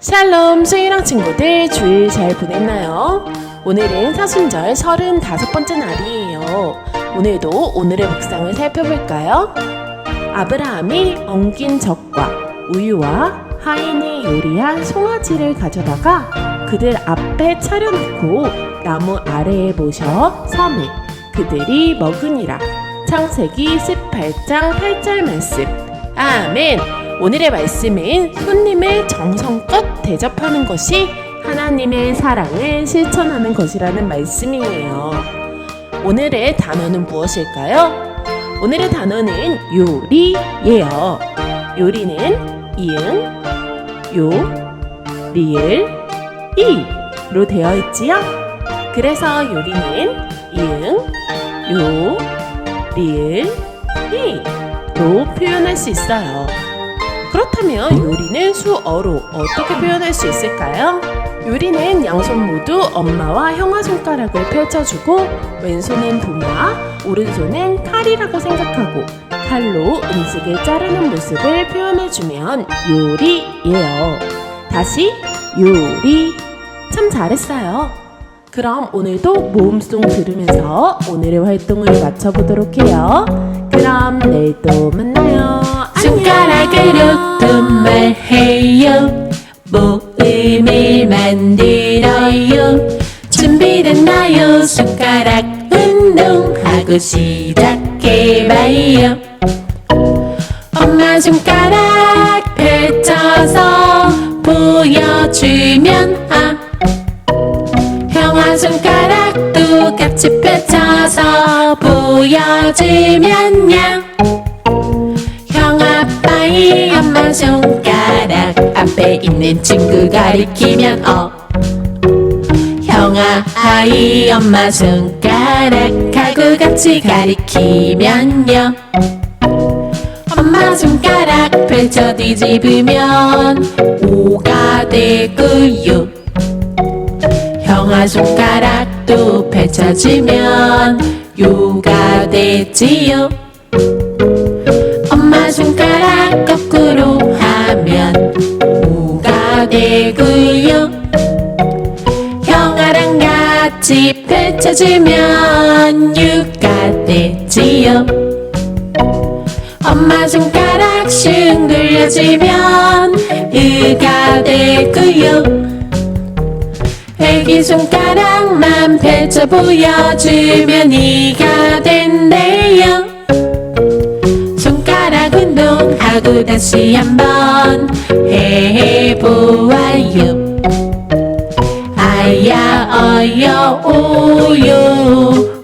샬롬 수이랑 친구들 주일 잘 보냈나요? 오늘은 사순절 35번째 날이에요. 오늘도 오늘의 묵상을 살펴볼까요? 아브라함이 엉킨 젖과 우유와 하인이 요리한 송아지를 가져다가 그들 앞에 차려놓고 나무 아래에 모셔 섬을 그들이 먹으니라. 창세기 18장 8절 말씀. 아멘. 오늘의 말씀은 손님을 정성껏 대접하는 것이 하나님의 사랑을 실천하는 것이라는 말씀이에요. 오늘의 단어는 무엇일까요? 오늘의 단어는 요리예요. 요리는 이응, 요, 리을, 이로 되어 있지요. 그래서 요리는 이응, 요, 리을, 이로 표현할 수 있어요. 그렇다면 요리는 수어로 어떻게 표현할 수 있을까요? 요리는 양손 모두 엄마와 형아 손가락을 펼쳐주고 왼손은 도마, 오른손은 칼이라고 생각하고 칼로 음식을 자르는 모습을 표현해주면 요리예요. 다시 요리. 참 잘했어요. 그럼 오늘도 모음송 들으면서 오늘의 활동을 마쳐보도록 해요. 그럼 내일 또 만나 해요. 모음을 만들어요. 준비됐나요? 손가락 운동하고 시작해봐요. 엄마 손가락 펼쳐서 보여주면 아. 형아 손가락도 같이 펼쳐서 보여주면 야. 형 아빠의 엄마 앞에 있는 친구 가리키면 어. 형아 아이 엄마 손가락하고 같이 가리키면요. 엄마 손가락 펼쳐 뒤집으면 오가 되고요. 형아 손가락도 펼쳐지면 요가 되지요. 엄마 손가락 같이 펼쳐주면 유가 되지요. 엄마 손가락 슝 돌려주면 으가 되고요. 애기 손가락만 펼쳐 보여주면 이가 된대요. 손가락 운동하고 다시 한번 해보아요 아야 어여 오요